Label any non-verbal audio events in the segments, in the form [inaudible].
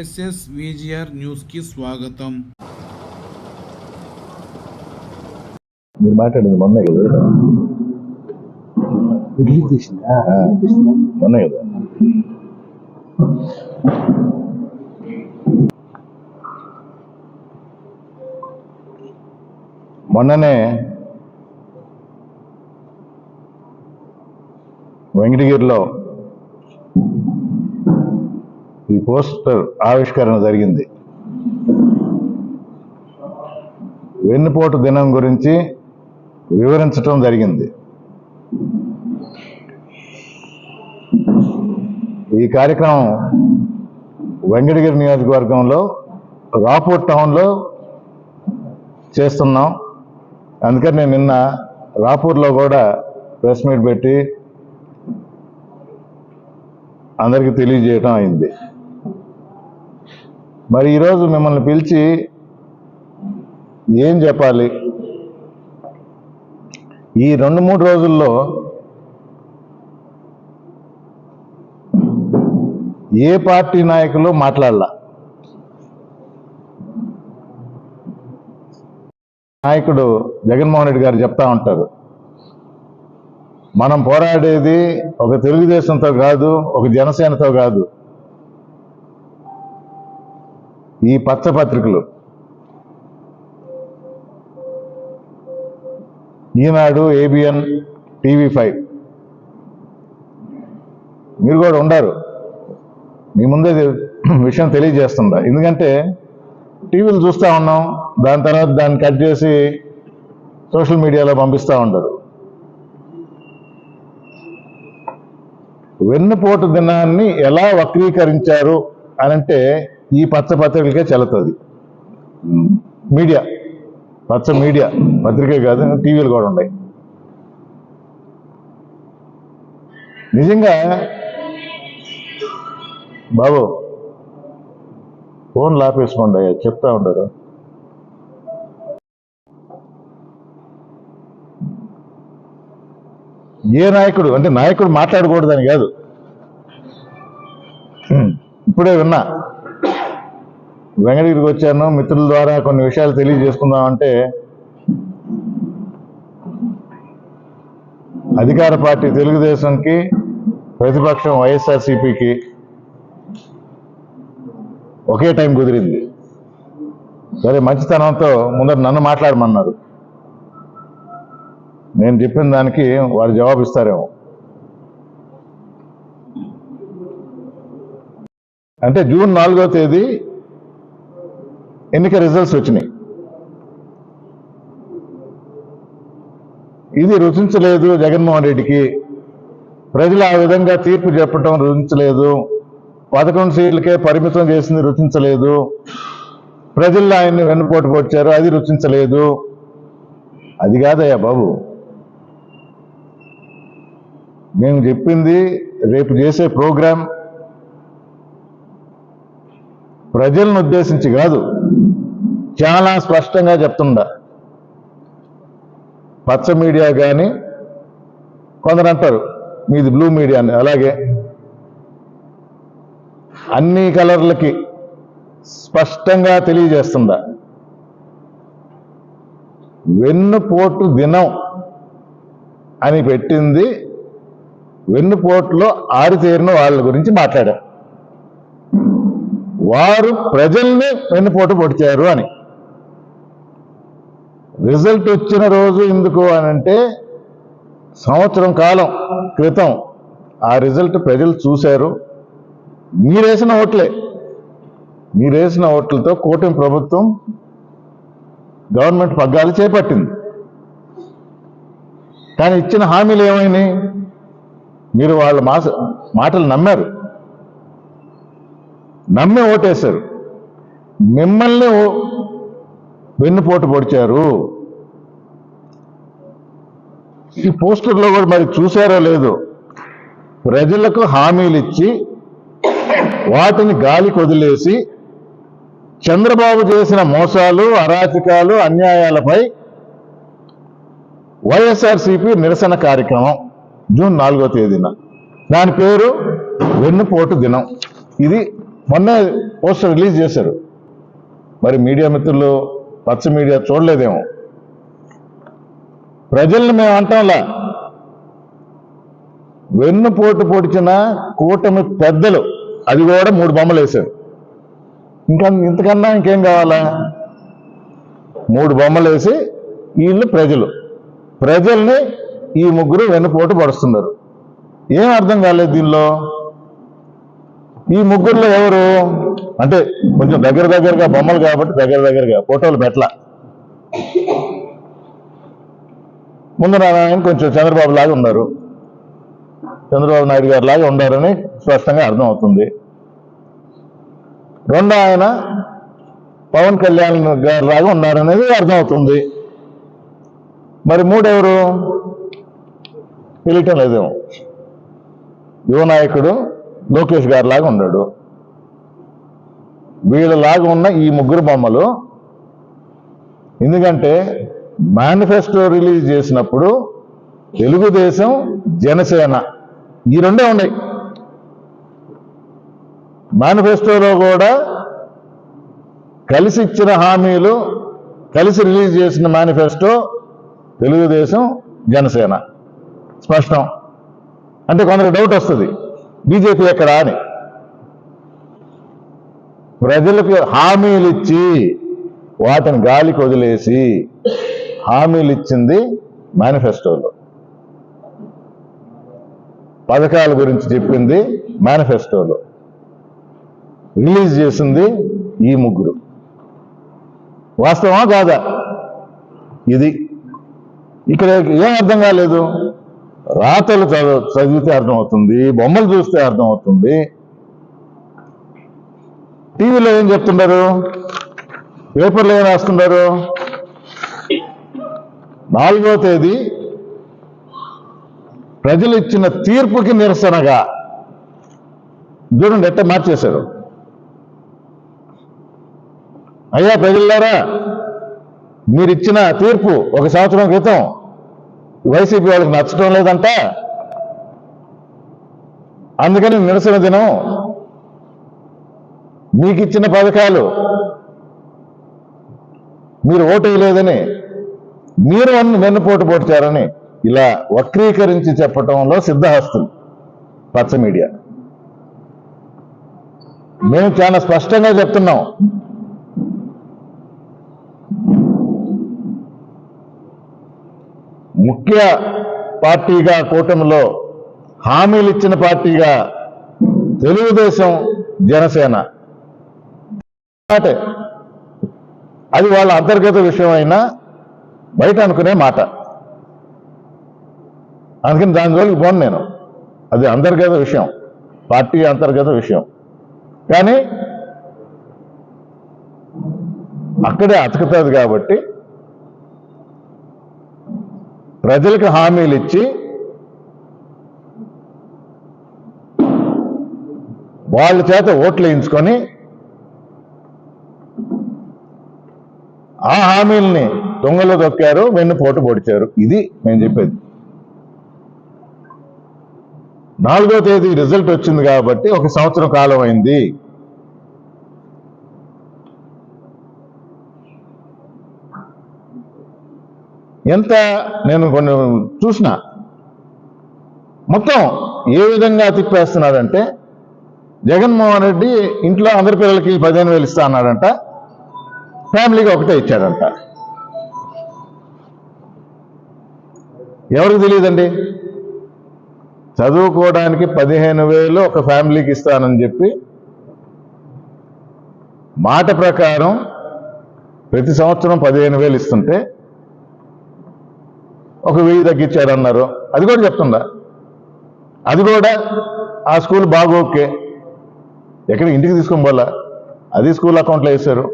SS VGR న్యూస్కి స్వాగతం. మీరు మాట్లాడింది మొన్నే కదా? రిలీజ్ చేసిందా? మొన్నే కదా. మొన్ననే వెంకటగిరిలో ఈ పోస్టర్ ఆవిష్కరణ జరిగింది. వెన్నుపోటు దినం గురించి వివరించటం జరిగింది. ఈ కార్యక్రమం వెంకటగిరి నియోజకవర్గంలో రాపూర్ టౌన్లో చేస్తున్నాం. అందుకని నేను నిన్న రాపూర్లో కూడా ప్రెస్ మీట్ పెట్టి అందరికీ తెలియజేయటం అయింది. మరి ఈరోజు మిమ్మల్ని పిలిచి ఏం చెప్పాలి? ఈ రెండు మూడు రోజుల్లో ఏ పార్టీ నాయకులు మాట్లాడాల? నాయకుడు జగన్మోహన్ రెడ్డి గారు చెప్తా ఉంటారు. మనం పోరాడేది ఒక తెలుగుదేశంతో కాదు ఒక జనసేనతో కాదు. ఈ పచ్చపత్రికలు. ఈనాడు ఏబిఎన్ టీవీ ఫైవ్ మీరు కూడా ఉండరు. మీ ముందే [clears throat] విషయం తెలియజేస్తుందా? ఎందుకంటే టీవీలు చూస్తూ ఉన్నాం దాని తర్వాత దాన్ని కట్ చేసి సోషల్ మీడియాలో పంపిస్తూ ఉంటారు వెన్నుపోటు దినాన్ని ఎలా వక్రీకరించారు అని అంటే ఈ పచ్చ పత్రికలకే చెల్లుతుంది. మీడియా. పచ్చ మీడియా. పత్రికే కాదు టీవీలు కూడా ఉన్నాయి. నిజంగా బాబు ఫోన్ లాపేసుకోండి అయ్యా చెప్తా ఉంటారు ఏ నాయకుడు అంటే నాయకుడు మాట్లాడకూడదని కాదు. ఇప్పుడే విన్నా. వెంకటగిరికి వచ్చాను. మిత్రుల ద్వారా కొన్ని విషయాలు తెలియజేసుకుందామంటే అధికార పార్టీ తెలుగుదేశంకి ప్రతిపక్షం వైఎస్ఆర్సీపీకి ఒకే టైం కుదిరింది. సరే మంచితనంతో ముందర నన్ను మాట్లాడమన్నారు. నేను చెప్పిన దానికి వారు జవాబు ఇస్తారేమో అంటే జూన్ నాలుగో తేదీ ఎన్నిక రిజల్ట్స్ వచ్చినాయి. ఇది రుచించలేదు జగన్మోహన్ రెడ్డికి. ప్రజలు ఆ విధంగా తీర్పు చెప్పడం రుచించలేదు. పదకొండు సీట్లకే పరిమితం చేసింది రుచించలేదు. ప్రజల్లో ఆయన్ని వెన్నుపోటు పొడిచారు అది రుచించలేదు. అది కాదయ్యా బాబు. మేము చెప్పింది రేపు చేసే ప్రోగ్రాం ప్రజలను ఉద్దేశించి కాదు చాలా స్పష్టంగా చెప్తుండా. పచ్చ మీడియా కానీ కొందరు అంటారు మీది బ్లూ మీడియా అని. అలాగే అన్ని కలర్లకి స్పష్టంగా తెలియజేస్తుందా వెన్నుపోటు దినం అని పెట్టింది వెన్నుపోటులో ఆరితేరిన వాళ్ళ గురించి మాట్లాడారు. వారు ప్రజల్ని వెన్నుపోటు పొడిచారు అని. రిజల్ట్ వచ్చిన రోజు ఎందుకు అని అంటే సంవత్సరం కాలం క్రితం ఆ రిజల్ట్ ప్రజలు చూశారు. మీరేసిన ఓట్లే. మీరేసిన ఓట్లతో కూటమి ప్రభుత్వం గవర్నమెంట్ పగ్గాలు చేపట్టింది. కానీ ఇచ్చిన హామీలు ఏమైనాయి? మీరు వాళ్ళ మాటలు నమ్మారు. నమ్మి ఓటేశారు. మిమ్మల్ని ఓ- వెన్నుపోటు పొడిచారు. ఈ పోస్టర్లో కూడా మరి చూసారో లేదో ప్రజలకు హామీలు ఇచ్చి వాటిని గాలికి వదిలేసి చంద్రబాబు చేసిన మోసాలు అరాచకాలు అన్యాయాలపై వైఎస్ఆర్సీపీ నిరసన కార్యక్రమం జూన్ నాలుగో తేదీన. దాని పేరు వెన్నుపోటు దినం. ఇది మొన్న పోస్టర్ రిలీజ్ చేశారు. మరి మీడియా మిత్రులు పచ్చ మీడియా చూడలేదేమో. ప్రజల్ని మేము అంటాంలా. వెన్నుపోటు పొడిచిన కూటమి పెద్దలు అది కూడా మూడు బొమ్మలు వేశారు. ఇంకా ఇంతకన్నా ఇంకేం కావాలా? మూడు బొమ్మలు వేసి వీళ్ళు ప్రజలు. ప్రజల్ని ఈ ముగ్గురు వెన్నుపోటు పడుస్తున్నారు. ఏం అర్థం కాలేదు దీనిలో? ఈ ముగ్గురులో ఎవరు? అంటే కొంచెం దగ్గర దగ్గరగా బొమ్మలు కాబట్టి దగ్గర దగ్గరగా ఫోటోలు పెట్టల. ముందు ఆయన కొంచెం చంద్రబాబు లాగా ఉన్నారు. చంద్రబాబు నాయుడు గారు లాగా ఉండారని స్పష్టంగా అర్థమవుతుంది. రెండు ఆయన పవన్ కళ్యాణ్ గారు లాగా ఉన్నారనేది అర్థమవుతుంది. మరి మూడెవరు? తెలియటం లేదేమో. యువ నాయకుడు లోకేష్ గారి లాగా ఉన్నాడు. వీళ్ళలాగా ఉన్న ఈ ముగ్గురు బొమ్మలు ఎందుకంటే మేనిఫెస్టో రిలీజ్ చేసినప్పుడు తెలుగుదేశం జనసేన ఈ రెండే ఉన్నాయి. మేనిఫెస్టోలో కూడా కలిసి ఇచ్చిన హామీలు కలిసి రిలీజ్ చేసిన మేనిఫెస్టో తెలుగుదేశం జనసేన. స్పష్టం. అంటే కొందరు డౌట్ వస్తుంది. బీజేపీ ఎక్కడా అని. ప్రజలకు హామీలు ఇచ్చి వాటిని గాలికి వదిలేసి హామీలు ఇచ్చింది మేనిఫెస్టోలో. పథకాల గురించి చెప్పింది మేనిఫెస్టోలో. రిలీజ్ చేసింది ఈ ముగ్గురు. వాస్తవమా కాదా? ఇది. ఇక్కడ ఏం అర్థం కాలేదు? రాతలు చదువు చదివితే అర్థమవుతుంది బొమ్మలు చూస్తే అర్థమవుతుంది. టీవీలో ఏం చెప్తున్నారు పేపర్లో ఏం రాస్తున్నారు నాలుగో తేదీ ప్రజలు ఇచ్చిన తీర్పుకి నిరసనగా. చూడండి ఎట్ట మార్చేశారు. అయ్యా ప్రజలారా మీరు ఇచ్చిన తీర్పు ఒక సంవత్సరం క్రితం వైసీపీ వాళ్ళకి నచ్చడం లేదంట. అందుకని నిరసన దినం మీకు ఇచ్చిన పథకాలు మీరు ఓటు వేయలేదని మీరు అన్ను వెన్నుపోటు పొడిచారని ఇలా వక్రీకరించి చెప్పటంలో సిద్ధహస్తులు పచ్చ మీడియా. మేము చాలా స్పష్టంగా చెప్తున్నాం. ముఖ్య పార్టీగా కూటమిలో హామీలు ఇచ్చిన పార్టీగా తెలుగుదేశం జనసేన. మాటే. అది వాళ్ళ అంతర్గత విషయం అయినా బయట అనుకునే మాట. అందుకని దాని జోలికి పోను నేను. అది అంతర్గత విషయం. పార్టీ అంతర్గత విషయం. కానీ అక్కడే అతుకుతుంది కాబట్టి ప్రజలకు హామీలు ఇచ్చి వాళ్ళ చేత ఓట్లు వేయించుకొని ఆ హామీల్ని దొంగలు దొక్కారు వెన్నుపోటు పొడిచారు. ఇది మేము చెప్పేది. నాలుగో తేదీ రిజల్ట్ వచ్చింది కాబట్టి ఒక సంవత్సరం కాలం అయింది. ఎంత నేను కొన్ని చూసిన. మొత్తం ఏ విధంగా తిప్పేస్తున్నాడంటే జగన్మోహన్ రెడ్డి ఇంట్లో అందరి పిల్లలకి పదిహేను వేలు ఇస్తా అన్నాడంట ఫ్యామిలీకి ఒకటే ఇచ్చాడంట. ఎవరికి తెలియదండి? చదువుకోవడానికి పదిహేను వేలు ఒక ఫ్యామిలీకి ఇస్తానని చెప్పి మాట ప్రకారం ప్రతి సంవత్సరం పదిహేను వేలు ఇస్తుంటే ఒక వెయ్యి తగ్గించాడన్నారు అది కూడా చెప్తుందా? అది కూడా ఆ స్కూల్ బాగా ఓకే. ఎక్కడ ఇంటికి తీసుకొని పోలా? అది స్కూల్ అకౌంట్లో వేశారు.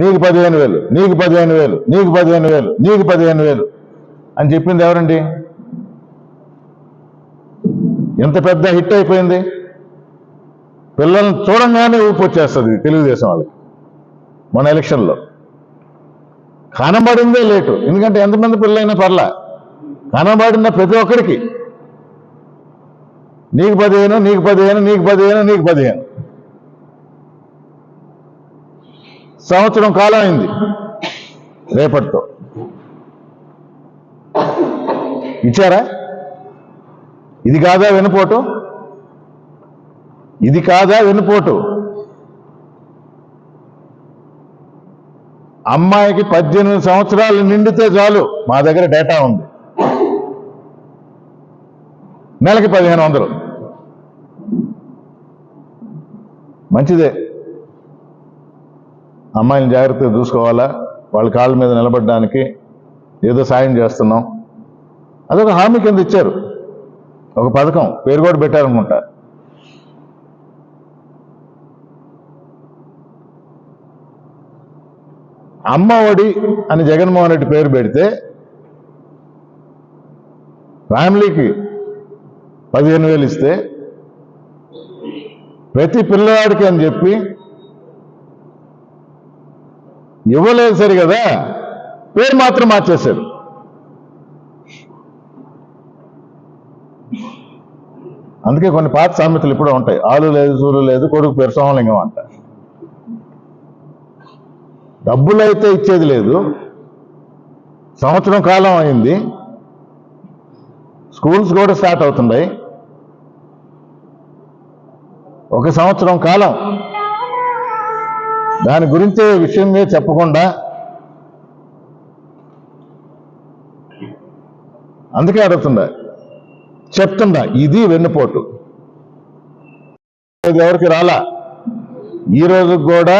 నీకు పదిహేను వేలు నీకు పదిహేను వేలు నీకు పదిహేను వేలు నీకు పదిహేను వేలు అని చెప్పింది ఎవరండి? ఎంత పెద్ద హిట్ అయిపోయింది? పిల్లల్ని చూడంగానే ఊపు వచ్చేస్తుంది తెలుగుదేశం వాళ్ళకి. మన ఎలక్షన్లో కనబడిందే లేటు. ఎందుకంటే ఎంతమంది పిల్లలైనా పర్లా. కనబడిన ప్రతి ఒక్కరికి నీకు పదిహేను నీకు పదిహేను నీకు పదిహేను నీకు పదిహేను. సంవత్సరం కాలం అయింది రేపటితో. ఇచ్చారా? ఇది కాదా వినపోవటం ఇది కాదా వెనుపోటు అమ్మాయికి పద్దెనిమిది సంవత్సరాలు నిండితే చాలు. మా దగ్గర డేటా ఉంది. నెలకి పదిహేను వందలు. మంచిదే. అమ్మాయిని జాగ్రత్తగా చూసుకోవాలా? వాళ్ళ కాళ్ళ మీద నిలబడడానికి ఏదో సాయం చేస్తున్నాం. అదొక హామీ కింద ఇచ్చారు. ఒక పథకం. పేరు కూడా పెట్టారనుకుంటా అమ్మ ఒడి అని జగన్మోహన్ రెడ్డి పేరు పెడితే ఫ్యామిలీకి పదిహేను వేలు ఇస్తే ప్రతి పిల్లవాడికి అని చెప్పి ఇవ్వలేదు సరి కదా. పేరు మాత్రం మార్చేశారు. అందుకే కొన్ని పాత సామెతలు ఇప్పుడు ఉంటాయి. ఆలు లేదు సూరు లేదు కొడుకు పేరు సోమలింగం అంట. డబ్బులు అయితే ఇచ్చేది లేదు. సంవత్సరం కాలం అయింది. స్కూల్స్ కూడా స్టార్ట్ అవుతున్నాయి. ఒక సంవత్సరం కాలం. దాని గురించి విషయం మీద చెప్పకుండా అందుకే అడుగుతుందా చెప్తుందా ఇది వెన్నుపోటు. ఎవరికి రాలా? ఈ రోజు కూడా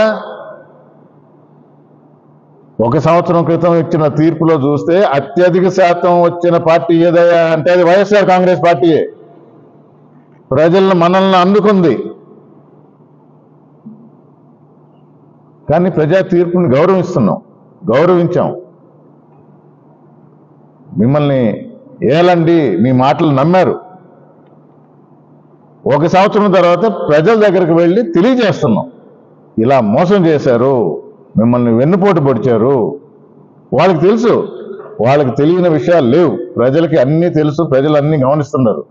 ఒక సంవత్సరం క్రితం ఇచ్చిన తీర్పులో చూస్తే అత్యధిక శాతం వచ్చిన పార్టీ ఏదయ్యా అంటే అది వైఎస్ఆర్ కాంగ్రెస్ పార్టీయే. ప్రజలను మనల్ని అందుకుంది. కానీ ప్రజా తీర్పుని గౌరవిస్తున్నాం గౌరవించాం. మిమ్మల్ని ఏలండి మీ మాటలు నమ్మారు. ఒక సంవత్సరం తర్వాత ప్రజల దగ్గరికి వెళ్ళి తెలియజేస్తున్నాం. ఇలా మోసం చేశారు. మిమ్మల్ని వెన్నుపోటు పొడిచారు. వాళ్ళకి తెలుసు. వాళ్ళకి తెలియని విషయాలు లేవు. ప్రజలకి అన్నీ తెలుసు. ప్రజలు అన్నీ గమనిస్తున్నారు.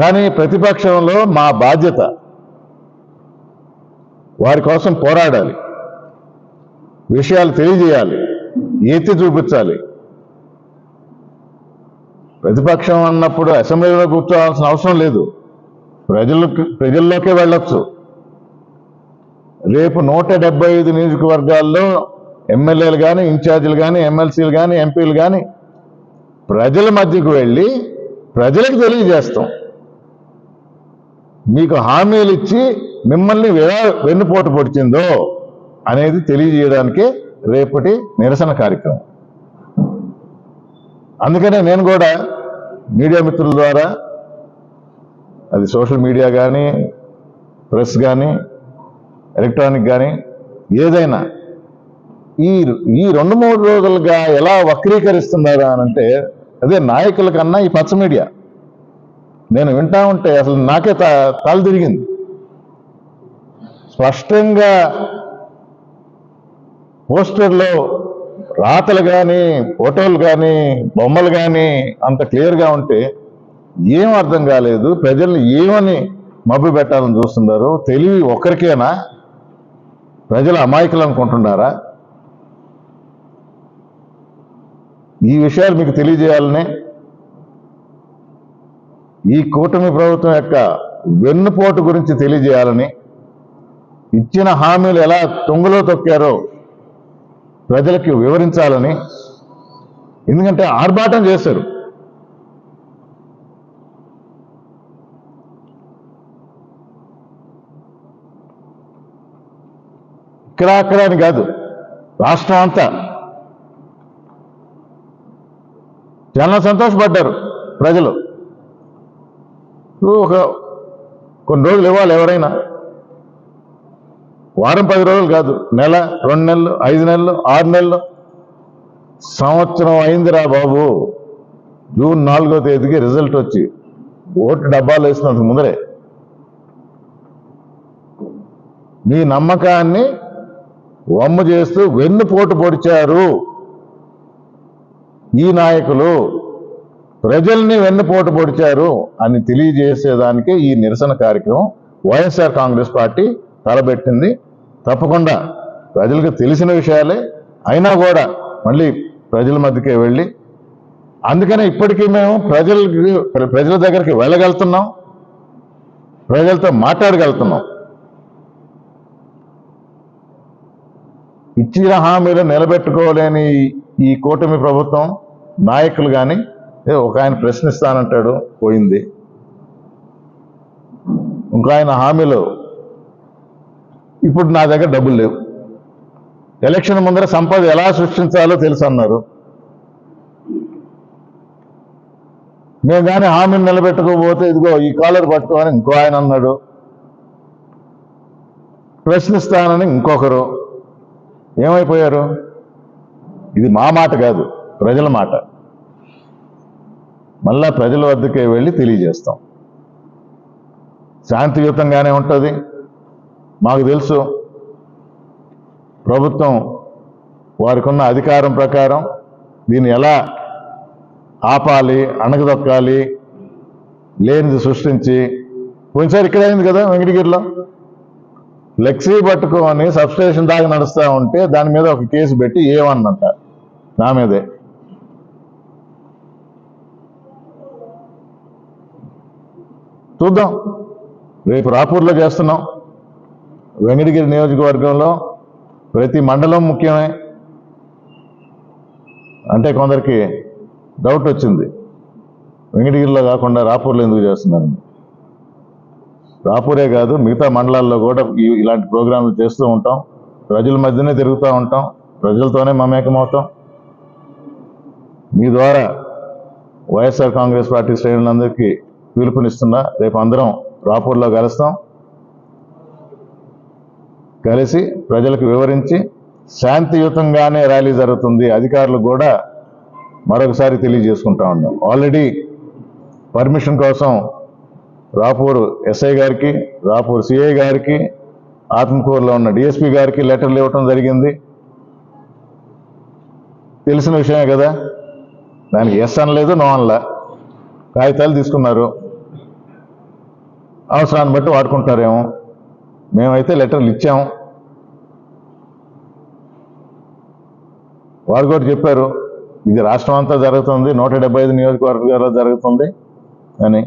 కానీ ప్రతిపక్షంలో మా బాధ్యత వారి కోసం పోరాడాలి. విషయాలు తెలియజేయాలి. ఎత్తి చూపించాలి. ప్రతిపక్షం అన్నప్పుడు అసెంబ్లీలో కూర్చోవాల్సిన అవసరం లేదు. ప్రజలకు ప్రజల్లోకే వెళ్ళొచ్చు. రేపు నూట డెబ్బై ఐదు నియోజకవర్గాల్లో ఎమ్మెల్యేలు కానీ ఇన్ఛార్జీలు కానీ ఎమ్మెల్సీలు కానీ ఎంపీలు కానీ ప్రజల మధ్యకు వెళ్ళి ప్రజలకు తెలియజేస్తాం. మీకు హామీలు ఇచ్చి మిమ్మల్ని ఎలా వెన్నుపోటు పొడిచిందో అనేది తెలియజేయడానికి రేపటి నిరసన కార్యక్రమం. అందుకనే నేను కూడా మీడియా మిత్రుల ద్వారా అది సోషల్ మీడియా కానీ ప్రెస్ కానీ ఎలక్ట్రానిక్ కానీ ఏదైనా. ఈ ఈ రెండు మూడు రోజులుగా ఎలా వక్రీకరిస్తున్నారా అని అంటే అదే నాయకుల కన్నా ఈ పచ్చ మీడియా. నేను వింటా ఉంటే అసలు నాకే త తల తిరిగింది. స్పష్టంగా పోస్టర్లో రాతలు కానీ ఫోటోలు కానీ బొమ్మలు కానీ అంత క్లియర్గా ఉంటే ఏం అర్థం కాలేదు. ప్రజల్ని ఏమని మబ్బు పెట్టాలని చూస్తున్నారు? తెలివి ఒక్కరికేనా? ప్రజలు అమాయకులు అనుకుంటున్నారా? ఈ విషయాలు మీకు తెలియజేయాలని ఈ కూటమి ప్రభుత్వం యొక్క వెన్నుపోటు గురించి తెలియజేయాలని ఇచ్చిన హామీలు ఎలా తొంగలో తొక్కారో ప్రజలకి వివరించాలని ఎందుకంటే ఆర్భాటం చేశారు. ఇక్కడ అక్కడ అని కాదు రాష్ట్రం అంతా. చాలా సంతోషపడ్డారు ప్రజలు. ఒక కొన్ని రోజులు ఇవ్వాలి ఎవరైనా. వారం పది రోజులు కాదు నెల రెండు నెలలు ఐదు నెలలు ఆరు నెలలు. సంవత్సరం అయిందిరా బాబు. జూన్ నాలుగో తేదీకి రిజల్ట్ వచ్చి ఓటు డబ్బాలు వేసినందుకు ముందరే. మీ నమ్మకాన్ని వమ్ము చేస్తూ వెన్నుపోటు పొడిచారు. ఈ నాయకులు ప్రజల్ని వెన్నుపోటు పొడిచారు అని తెలియజేసేదానికి ఈ నిరసన కార్యక్రమం వైఎస్ఆర్ కాంగ్రెస్ పార్టీ తలబెట్టింది తప్పకుండా ప్రజలకు తెలిసిన విషయాలే. అయినా కూడా మళ్ళీ ప్రజల మధ్యకే వెళ్ళి అందుకనే ఇప్పటికీ మేము ప్రజలకి ప్రజల దగ్గరికి వెళ్ళగలుగుతున్నాం. ప్రజలతో మాట్లాడగలుగుతున్నాం. ఇచ్చిన హామీలు నిలబెట్టుకోలేని ఈ- కూటమి ప్రభుత్వం నాయకులు కానీ ఒక ఆయన ప్రశ్నిస్తానంటాడు పోయింది. ఇంకో ఆయన హామీలు ఇప్పుడు నా దగ్గర డబ్బులు లేవు. ఎలక్షన్ ముందర సంపద ఎలా సృష్టించాలో తెలుసు అన్నారు. మేము కానీ హామీని నిలబెట్టుకోకపోతే ఇదిగో ఈ కాలర్ పట్టుకోమని ఇంకో ఆయన అన్నాడు. ప్రశ్నిస్తానని ఇంకొకరు. ఏమైపోయారు? ఇది మా మాట కాదు ప్రజల మాట. మళ్ళా ప్రజల వద్దకే వెళ్ళి తెలియజేస్తాం. శాంతియుతంగానే ఉంటుంది. మాకు తెలుసు ప్రభుత్వం వారికి ఉన్న అధికారం ప్రకారం దీన్ని ఎలా ఆపాలి అణగదొక్కాలి లేనిది సృష్టించి. పోయినసారి ఇక్కడ అయింది కదా వెంకటగిరిలో? ఫ్లెక్సీ పట్టుకొని సబ్స్టేషన్ దాకా నడుస్తూ ఉంటే దాని మీద ఒక కేసు పెట్టి ఏమన్నంట నా మీదే. చూద్దాం. రేపు రాపూర్లో చేస్తున్నాం. వెంకటగిరి నియోజకవర్గంలో ప్రతి మండలం ముఖ్యమే. అంటే కొందరికి డౌట్ వచ్చింది. వెంకటగిరిలో కాకుండా రాపూర్లో ఎందుకు చేస్తున్నారు రాపూరే కాదు మిగతా మండలాల్లో కూడా ఇలాంటి ప్రోగ్రాంలు చేస్తూ ఉంటాం. ప్రజల మధ్యనే తిరుగుతూ ఉంటాం. ప్రజలతోనే మమేకమవుతాం. మీ ద్వారా వైఎస్ఆర్ కాంగ్రెస్ పార్టీ శ్రేణులందరికీ పిలుపునిస్తున్నా రేపు అందరం రాపూర్లో కలుస్తాం. కలిసి ప్రజలకు వివరించి శాంతియుతంగానే ర్యాలీ జరుగుతుంది. అధికారులు కూడా మరొకసారి తెలియజేసుకుంటా ఉన్నాం. ఆల్రెడీ పర్మిషన్ కోసం రాపూర్ ఎస్ఐ గారికి రాపూర్ సిఐ గారికి ఆత్మకూరులో ఉన్న డిఎస్పి గారికి లెటర్లు ఇవ్వటం జరిగింది. తెలిసిన విషయమే కదా దానికి ఎస్ అనలేదు నో అనలా. కాగితాలు తీసుకున్నారు. అవసరాన్ని బట్టి వాడుకుంటారేమో. మేమైతే లెటర్లు ఇచ్చాము వారు కూడా చెప్పారు ఇది రాష్ట్రం అంతా జరుగుతుంది నూట డెబ్బై ఐదు నియోజకవర్గాల్లో జరుగుతుంది అని.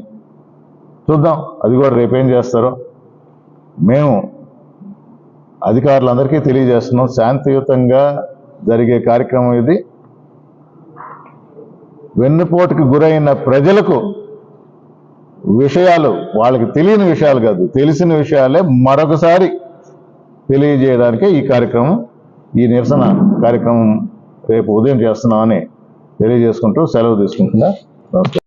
చూద్దాం. అది కూడా రేపేం చేస్తారో. మేము అధికారులందరికీ తెలియజేస్తున్నాం. శాంతియుతంగా జరిగే కార్యక్రమం ఇది. వెన్నుపోటుకు గురైన ప్రజలకు విషయాలు వాళ్ళకి తెలియని విషయాలు కాదు తెలిసిన విషయాలే మరొకసారి తెలియజేయడానికే ఈ కార్యక్రమం ఈ నిరసన కార్యక్రమం రేపు ఉదయం చేస్తున్నామని తెలియజేసుకుంటూ సెలవు తీసుకుంటున్నా. నమస్కారం